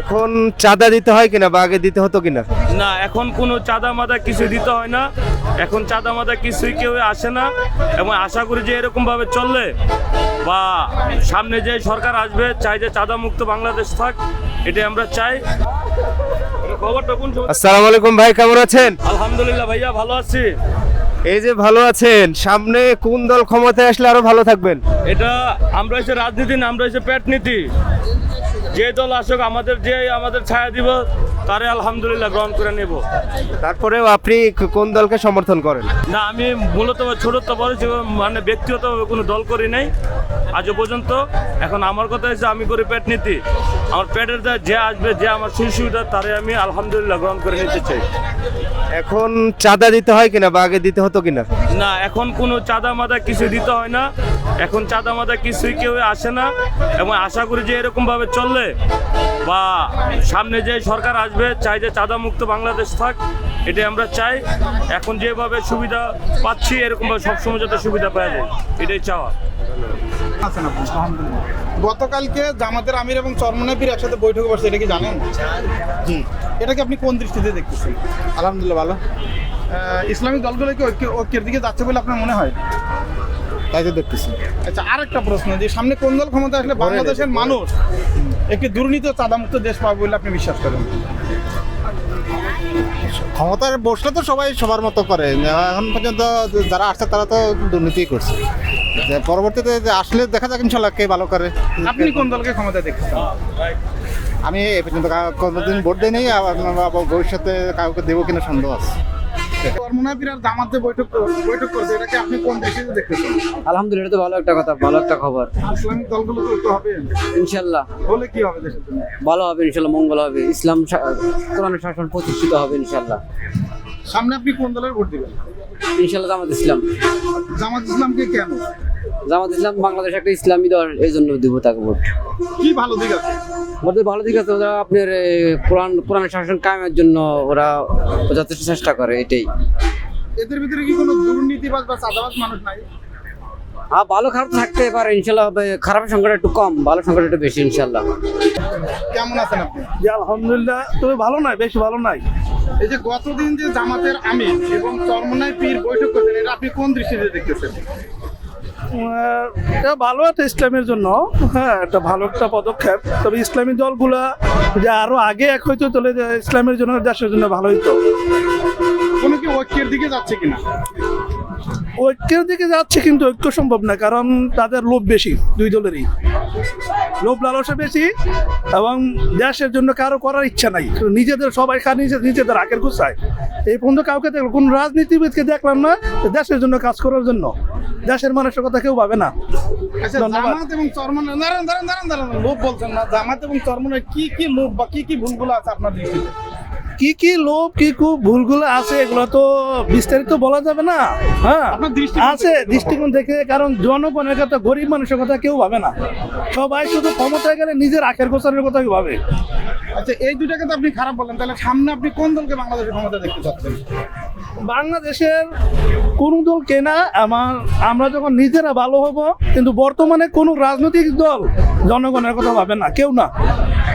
এখন চাঁদা দিতে হয় কিনা বা আগে দিতে হতো কিনা? না এখন কোনো চাঁদা মাদা কিছু দিতে হয় না। এখন চাঁদা মাদা কিছুই কেউ আসে না। এবং আশা করি যে এরকম ভাবে চললে বা সামনে যে সরকার আসবে চাই যে চাঁদা মুক্ত বাংলাদেশ থাক এটাই আমরা চাই। আসসালামু আলাইকুম ভাই কেমন আছেন? আলহামদুলিল্লাহ ভাইয়া ভালো আছি। এই যে ভালো আছেন সামনে কোন দল ক্ষমতায় আসলে আরও ভালো থাকবেন? এটা আমরা হচ্ছে রাজনীতি না আমরা হচ্ছে পেট নীতি যে দল আসুক আমাদের যে আমাদের ছায়া দিব তারে আলহামদুলিল্লাহ গ্রহণ করে নেব। তারপরেও আপনি কোন দলকে সমর্থন করেন? না আমি মূলত ছোটত্ব বড় মানে ব্যক্তিগত কোনো দল করি নাই। আজও পর্যন্ত এখন আমার কথা হচ্ছে আমি করি পেট নীতি। আমার পেটের যা- যে আসবে যে আমার সুযোগ সুবিধা তারে আমি আলহামদুলিল্লাহ গ্রহণ করে নিতে চাই। এখন চাঁদা দিতে হয় কিনা বা আগে দিতে হতো কিনা? না, এখন কোনো চাঁদা মাদা কিছু দিতে হয় না। এখন চাঁদা মাদা কিছুই কেউ আসে না। এবং আশা করি যে এরকম ভাবে চললে বা সামনে যে সরকার আসবে, চাই যে চাঁদা মুক্ত বাংলাদেশ থাক, এটাই আমরা চাই। এখন যেভাবে সুবিধা পাচ্ছি, এরকমভাবে সবসময় যাতে সুবিধা পাওয়া যায়, এটাই চাওয়া। গতকালকে জামাতের আমির এবং চরমনাপির একসাথে বৈঠকে বসছে এটা কি জানেন? জি। এটাকে আপনি কোন দৃষ্টিতে দেখতেছেন? আলহামদুলিল্লাহ ভালো। আহ, ইসলামিক দলগুলো কি ঐক্য- ঐক্যের দিকে যাচ্ছে বলে আপনার মনে হয়? তাই তো দেখতেছি। আচ্ছা আরেকটা প্রশ্ন যে সামনে কোন দল ক্ষমতা আসলে বাংলাদেশের মানুষ একটি দুর্নীতি চাঁদামুক্ত দেশ পাবে বলে আপনি বিশ্বাস করেন? ক্ষমতার বসলে তো সবাই সবার মতো করে। এখন পর্যন্ত যারা আসছে তারা তো দুর্নীতি করছে। যে পরবর্তীতে যে আসলে দেখা যাক ইনশাল্লাহ কে ভালো করে। আপনি কোন দলকে ক্ষমতা দেখতেছেন আমি এ পর্যন্ত কোনোদিন ভোট দিই নেই আবার ভবিষ্যতে কাউকে দেবো কিনা সন্দেহ আছে। চরমনাপির আর বৈঠক বৈঠক করছে এটাকে আপনি কোন দৃষ্টিতে দেখতেছেন আলহামদুলিল্লাহ তো ভালো একটা কথা ভালো একটা খবর। ইসলামিক দলগুলো তো ঐক্য হবে। ইনশাল্লাহ। হলে কি হবে ভালো হবে ইনশাল্লাহ মঙ্গল হবে। ইসলাম কোরআনের শাসন প্রতিষ্ঠিত হবে ইনশাল্লাহ। সামনে আপনি কোন দলের ভোট দিবেন? ইনশাল্লাহ জামাত ইসলাম। জামাত ইসলামকে কেন? জামাত ইসলাম বাংলাদেশ একটা ইসলামী দল এই জন্য দিব তাকে ভোট। কি ভালো দিক আছে? ওদের ভালো দিক আছে ওরা আপনার কোরআন কোরআনের শাসন কায়েমের জন্য ওরা যথেষ্ট চেষ্টা করে এটাই। এদের ভিতরে কি কোনো দুর্নীতিবাজ বা চাঁদাবাজ মানুষ নাই? হ্যাঁ ভালো খারাপ থাকতে পারে ইনশাল্লাহ খারাপের সংখ্যাটা একটু কম ভালো সংখ্যাটা একটু বেশি ইনশাল্লাহ কেমন আছেন আপনি? আলহামদুলিল্লাহ তবে ভালো নাই বেশ ভালো নাই। এই যে গতদিন যে জামাতের আমির এবং চরমনাই পীর বৈঠক করছেন এটা আপনি কোন দৃষ্টিতে দেখতেছেন? এটা ভালো একটা ইসলামের জন্য হ্যাঁ একটা ভালো একটা পদক্ষেপ। তবে ইসলামী দলগুলা যে আরও আগে এক হইতো তাহলে ইসলামের জন্য দেশের জন্য ভালো হইতো। কোনো কি ঐক্যের দিকে যাচ্ছে কিনা? ঐক্যের দিকে যাচ্ছে কিন্তু ঐক্য সম্ভব না কারণ তাদের লোভ বেশি দুই দলেরই। লোভ লালসা বেশি এবং দেশের জন্য কারও করার ইচ্ছা নাই। নিজেদের সবাই খা নিজে- নিজেদের আগের গুছায়। এই পর্যন্ত কাউকে দেখলাম কোন রাজনীতিবিদকে দেখলাম না দেশের জন্য কাজ করার জন্য। দেশের মানুষের কথা কেউ ভাবে না। আচ্ছা জামাত এবং চরমনাই দাঁড়ান দাঁড়ান দাঁড়ান দাঁড়ান লোভ বলছেন না। জামাত এবং চরমনাই কি কি লোভ বা কি কি ভুলগুলো আছে আপনার দৃষ্টিতে? কি কি লোভ কি খুব ভুলগুলো আছে এগুলো তো বিস্তারিত বলা যাবে না। হ্যাঁ আছে দৃষ্টিকোণ থেকে কারণ জনগণের কথা গরিব মানুষের কথা কেউ ভাবে না। সবাই শুধু ক্ষমতায় গেলে নিজের আখের গোছানোর কথা ভাবে। আচ্ছা এই দুটাকে তো আপনি খারাপ বললেন। তাহলে সামনে আপনি কোন দলকে বাংলাদেশের ক্ষমতা দেখতে চাচ্ছেন? বাংলাদেশের কোন দল কেনা আমার আমরা যখন নিজেরা ভালো হব কিন্তু বর্তমানে কোনো রাজনৈতিক দল জনগণের কথা ভাবে না কেউ না।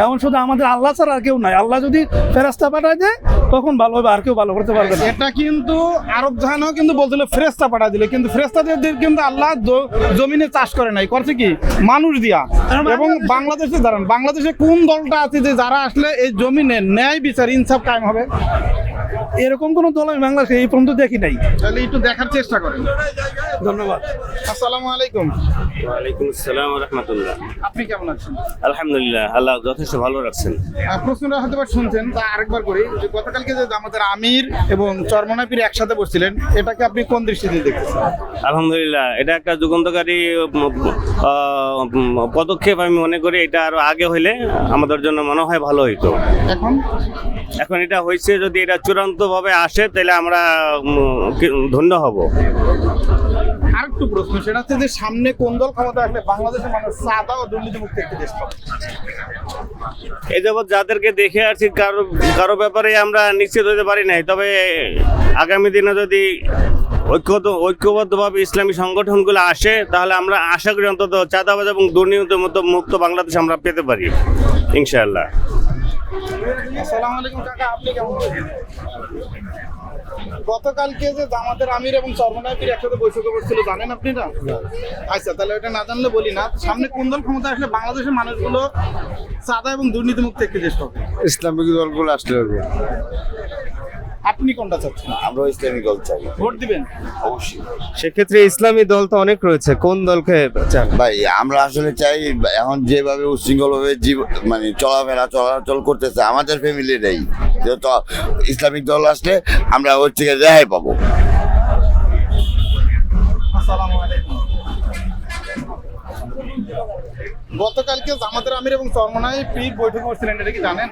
এখন শুধু আমাদের আল্লাহ ছাড়া আর কেউ নাই। আল্লাহ যদি ফেরাস্তা পাঠায় দেয় তখন ভালো হবে আর কেউ ভালো করতে পারবে না। এটা কিন্তু আরব জাহানও কিন্তু বলছিল ফ্রেস্তা পাঠা দিলে। কিন্তু ফ্রেস্তাদের কিন্তু আল্লাহ জমিনে চাষ করে নাই। করছে কি? মানুষ দিয়া। এবং বাংলাদেশে দাঁড়ান বাংলাদেশে কোন দলটা আছে যে যারা আসলে এই জমিনে ন্যায় বিচার ইনসাফ কায়েম হবে? এরকম কোনো দল আমি বাংলাদেশে এই পর্যন্ত দেখি নাই। তাহলে একটু দেখার চেষ্টা করেন। ধন্যবাদ। আসসালামু আলাইকুম। ওয়ালাইকুম আসসালাম রহমতুল্লাহ। আপনি কেমন আছেন? আলহামদুলিল্লাহ আল্লাহ যথেষ্ট ভালো রাখছেন। প্রশ্নটা হয়তো শুনছেন তা আরেকবার করি। যে গতকালকে যে আমাদের আমির এবং চরমনাপির একসাথে বসছিলেন এটাকে আপনি কোন দৃষ্টিতে দেখতেছেন? আলহামদুলিল্লাহ এটা একটা যুগান্তকারী পদক্ষেপ আমি মনে করি এটা আরও আগে হইলে আমাদের জন্য মনে হয় ভালো হইতো। এখন? এখন এটা হয়েছে যদি এটা চূড়ান্তভাবে আসে তাহলে আমরা ধন্য হব। আরেকটু প্রশ্ন সেটা হচ্ছে যে সামনে কোন দল ক্ষমতা আসলে বাংলাদেশের মানুষ সাদা ও দুর্নীতিমুক্ত একটি দেশ পাবে? এই যাবৎ যাদেরকে দেখে আসছি কারও কারও ব্যাপারে আমরা নিশ্চিত হতে পারি নাই। তবে আগামী দিনে যদি ঐক্যত ঐক্যবদ্ধভাবে ইসলামী সংগঠনগুলো আসে তাহলে আমরা আশা করি অন্তত চাঁদাবাজ এবং দুর্নীতি মতো মুক্ত বাংলাদেশ আমরা পেতে পারি ইনশাআল্লাহ। আসসালামু আলাইকুম কাকা আপনি কেমন আছেন? গতকালকে যে জামাতের আমির এবং সর্বনায়কের একসাথে বৈঠকে বসছিল, জানেন আপনি না আচ্ছা তাহলে ওটা না জানলে বলি না। সামনে কোন দল ক্ষমতা আসলে বাংলাদেশের মানুষগুলো সাদা এবং দুর্নীতিমুক্ত একটি দেশ হবে? ইসলামিক দলগুলো আসলে আপনি কোনটা চাচ্ছেন? আমরা ইসলামিক দল চাই। ভোট দিবেন? অবশ্যই। সেক্ষেত্রে ইসলামী দল তো অনেক রয়েছে কোন দলকে চান? ভাই আমরা আসলে চাই এখন যেভাবে উশৃঙ্খল ভাবে জীব মানে চলাফেরা চলাচল করতেছে আমাদের ফ্যামিলি নেই। যেহেতু ইসলামিক দল আসলে আমরা ওর থেকে রেহাই পাবো। গতকালকে জামাতের আমির এবং চরমনায় পীর বৈঠক করছিলেন এটা কি জানেন?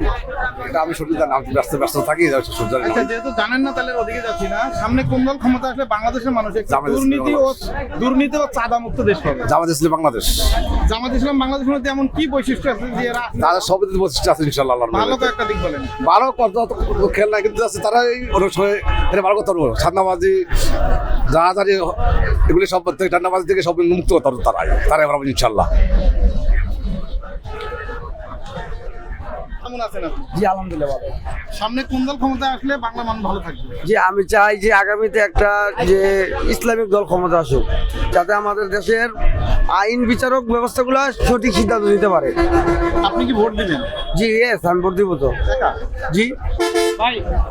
এটা আমি সত্যি জানি আমি ব্যস্ত ব্যস্ত থাকি আচ্ছা যেহেতু জানেন না তাহলে ওদিকে যাচ্ছি না। সামনে কোন দল ক্ষমতা আসলে বাংলাদেশের মানুষ একটি দুর্নীতি ও দুর্নীতি ও চাঁদা মুক্ত দেশ পাবে জামাত ইসলাম বাংলাদেশ। জামাত ইসলাম বাংলাদেশের মধ্যে এমন কি বৈশিষ্ট্য আছে যে এরা তাদের সব দিকে বলছে আছে ইনশাল্লাহ আল্লাহর ভালো রহমতে। কয়েকটা দিক বলেন। ভালো কত খেল না কিন্তু আছে তারা এই অনেক সময় এটা ভালো কথা বলব সান্নাবাজি যা জানি এগুলি সব থেকে ঠান্ডাবাজি থেকে সব মুক্ত তারা তারাই। তারাই আমরা ইনশাল্লাহ কেমন আছেন আপনি? জি আলহামদুলিল্লাহ ভালো। সামনে কোন দল ক্ষমতা আসলে বাংলা মানুষ ভালো থাকবে? জি আমি চাই যে আগামীতে একটা যে ইসলামিক দল ক্ষমতা আসুক যাতে আমাদের দেশের আইন বিচারক ব্যবস্থাগুলো সঠিক সিদ্ধান্ত নিতে পারে। আপনি কি ভোট দিবেন? জি ইয়েস আমি ভোট দিব তো। জি।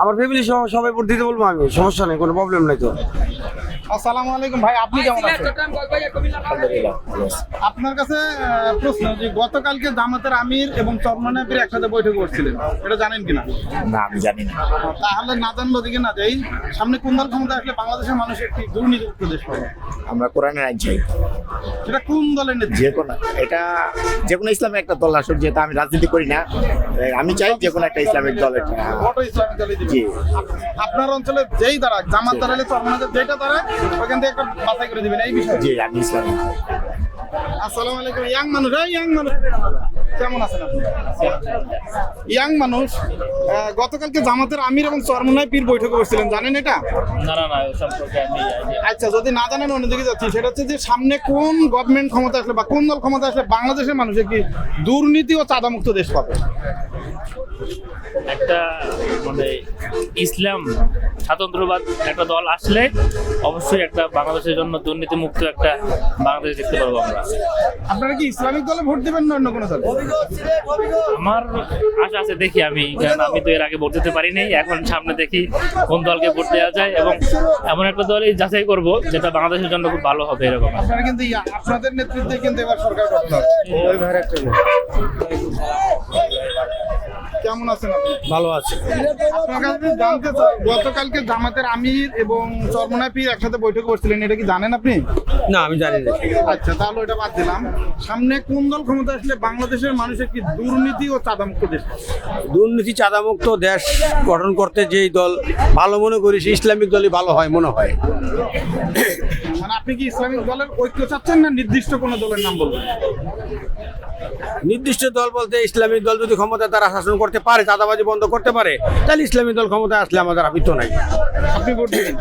আমার ফ্যামিলি সহ সবাই ভোট দিতে বলব আমি। সমস্যা নেই কোনো প্রবলেম নাই তো। আসসালামু আলাইকুম ভাই আপনি কেমন আছেন? আপনার কাছে প্রশ্ন যে গতকালকে জামাতের আমির এবং চরমানাবির একসাথে বৈঠক করছিলেন এটা জানেন কিনা? না আমি জানি না। তাহলে না জানলো দিকে না যাই সামনে কোন দল ক্ষমতা আসলে বাংলাদেশের মানুষ একটি দুর্নীতিমুক্ত দেশ পাবে? আমরা কোরআনের আইন চাই। এটা কোন দলের নেতৃত্ব? যে কোনো এটা যে কোনো ইসলামিক একটা দল আসুক যেহেতু আমি রাজনীতি করি না। আমি চাই যে কোনো একটা ইসলামিক দল একটা আপনার অঞ্চলে যেই দাঁড়াক জামাত দাঁড়ালে চরমানাদের যেটা দাঁড়ায় ওখান থেকে একটা বাছাই করে দিবেন এই বিষয়ে। জি আমি ইসলামিক আসসালামু আলাইকুম ইয়াং মানুষ ইয়াং মানুষ। কেমন আছেন আপনি? ইয়াং মানুষ। গতকালকে জামাতের আমির এবং চরমনায় পীর বৈঠকে বসছিলেন জানেন এটা? না না না সম্পর্কে আমি আচ্ছা যদি না জানেন অন্যদিকে যাচ্ছি। সেটা হচ্ছে যে সামনে কোন গভর্নমেন্ট ক্ষমতা আসলে বা কোন দল ক্ষমতা আসলে বাংলাদেশের মানুষ একটি দুর্নীতি ও চাঁদামুক্ত দেশ পাবে? একটা মানে ইসলাম স্বাতন্ত্রবাদ একটা দল আসলে অবশ্যই একটা বাংলাদেশের জন্য দুর্নীতিমুক্ত একটা বাংলাদেশ দেখতে পারব আমরা। আপনারা কি ইসলামিক দলে ভোট দেবেন না অন্য কোনো দলে? আমার আশা আছে দেখি আমি কারণ আমি তো এর আগে ভোট দিতে পারিনি এখন সামনে দেখি কোন দলকে ভোট দেওয়া যায় এবং এমন একটা দলই যাচাই করব যেটা বাংলাদেশের জন্য খুব ভালো হবে এরকম। আপনারা কিন্তু আপনাদের নেতৃত্বে কিন্তু এবার সরকার। কেমন আছেন আপনি? ভালো আছে। আপনার কাছে জানতে চাই গতকালকে জামাতের আমির এবং চরমনায় পীর একসাথে বৈঠক করছিলেন এটা কি জানেন আপনি? না আমি জানি না। আচ্ছা তাহলে ওটা বাদ দিলাম। সামনে কোন দল ক্ষমতা আসলে বাংলাদেশের মানুষ একটি দুর্নীতি ও চাঁদামুক্ত দেশ? দুর্নীতি চাঁদামুক্ত দেশ গঠন করতে যেই দল ভালো মনে করি সেই ইসলামিক দলই ভালো হয় মনে হয়। মানে আপনি কি ইসলামিক দলের ঐক্য চাচ্ছেন না নির্দিষ্ট কোনো দলের নাম বলবেন? নির্দিষ্ট দল বলতে ইসলামিক দল যদি ক্ষমতা তারা শাসন করতে পারে চাঁদাবাজি বন্ধ করতে পারে তাহলে ইসলামিক দল ক্ষমতা আসলে আমাদের আপিত নাই। আপনি ভোট দিবেন?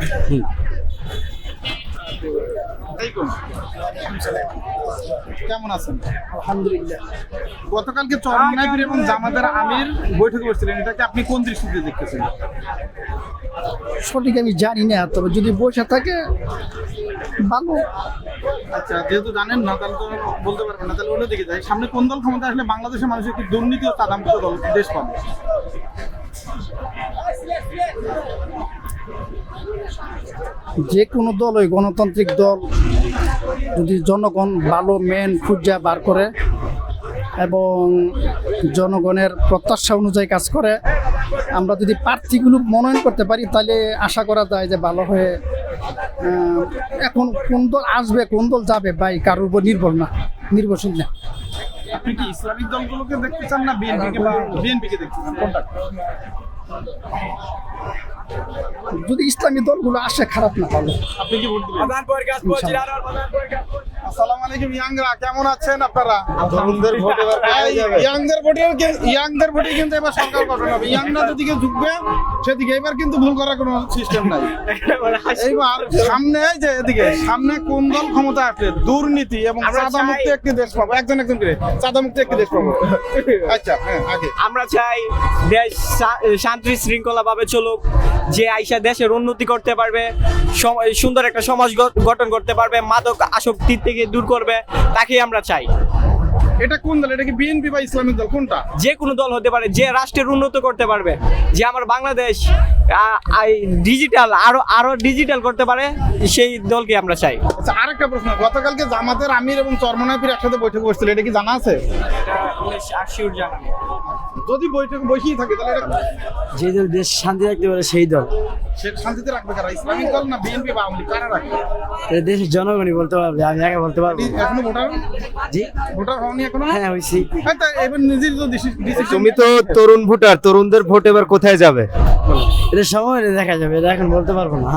কেমন আছেন? আলহামদুলিল্লাহ। গতকালকে চরমনাইপুর এবং জামাতের আমির বৈঠক করছিলেন। এটাকে আপনি কোন দৃষ্টিতে দেখতেছেন? সঠিক আমি জানি না তবে যদি বসে থাকে ভালো। আচ্ছা যেহেতু জানেন না তাহলে তো বলতে পারবেন না তাহলে অন্যদিকে যাই। সামনে কোন দল ক্ষমতা আসলে বাংলাদেশের মানুষ একটি দুর্নীতি ও চাঁদামুক্ত দল দেশ পাবে? যে কোনো দল ওই গণতান্ত্রিক দল, যদি জনগণ ভালো মেন খুঁজা বার করে এবং জনগণের প্রত্যাশা অনুযায়ী কাজ করে, আমরা যদি প্রার্থীগুলো মনোনয়ন করতে পারি, তাহলে আশা করা যায় যে ভালো হয়ে এখন কোন দল আসবে, কোন দল যাবে, ভাই, কারোর উপর নির্ভর না, নির্ভরশীল না। দেখতে চান না যদি ইসলামী দলগুলো আসে খারাপ না ভালো আপনি কি ভোট দিবেন? আসসালামু আলাইকুম ইয়াংরা কেমন আছেন আপনারা? তরুণদের ভোট এবার কোথায় যাবে ইয়াংদের ভোটে ইয়াংদের ভোটে কিন্তু এবার সরকার গঠন হবে। ইয়াংরা যেদিকে ঝুঁকবে সেদিকে এবার কিন্তু ভুল করার কোনো সিস্টেম নাই। এইবার সামনে এই যে এদিকে সামনে কোন দল ক্ষমতা আসলে দুর্নীতি এবং চাঁদা মুক্ত একটি দেশ পাবো। একজন একজন করে চাঁদা মুক্ত একটি দেশ পাবো। আচ্ছা হ্যাঁ আগে। আমরা চাই দেশ শান্তি শৃঙ্খলা ভাবে চলুক যে আইসা দেশের উন্নতি করতে পারবে সুন্দর একটা সমাজ গঠন করতে পারবে মাদক আসক্তি থেকে দূর করবে তাকেই আমরা চাই। এটা কোন দল? এটা কি বিএনপি বা ইসলামিক দল? কোনটা? যে কোনো দল হতে পারে যে রাষ্ট্রের উন্নত করতে পারবে যে আমার বাংলাদেশ ডিজিটাল আরও আরও ডিজিটাল করতে পারে সেই দলকে আমরা চাই। আচ্ছা আরেকটা প্রশ্ন। গতকালকে জামাতের আমির এবং চরমনাপির একসাথে বৈঠক বসছিল এটা কি জানা আছে? যদি বৈঠক বসেই থাকে তাহলে যে দল দেশ শান্তি রাখতে পারে সেই দল। শান্তিতে রাখবে কারা? ইসলামিক দল না বিএনপি বা আওয়ামী কারা রাখবে? দেশের জনগণই বলতে পারবে আমি একা বলতে পারব। এখনও ভোটার? জি। ভোটার হওনি এখনও? হ্যাঁ হয়েছি। এবার নিজের তো তুমি তো তরুণ ভোটার তরুণদের ভোট এবার কোথায় যাবে? এটা সময় দেখা যাবে এটা এখন বলতে পারব না।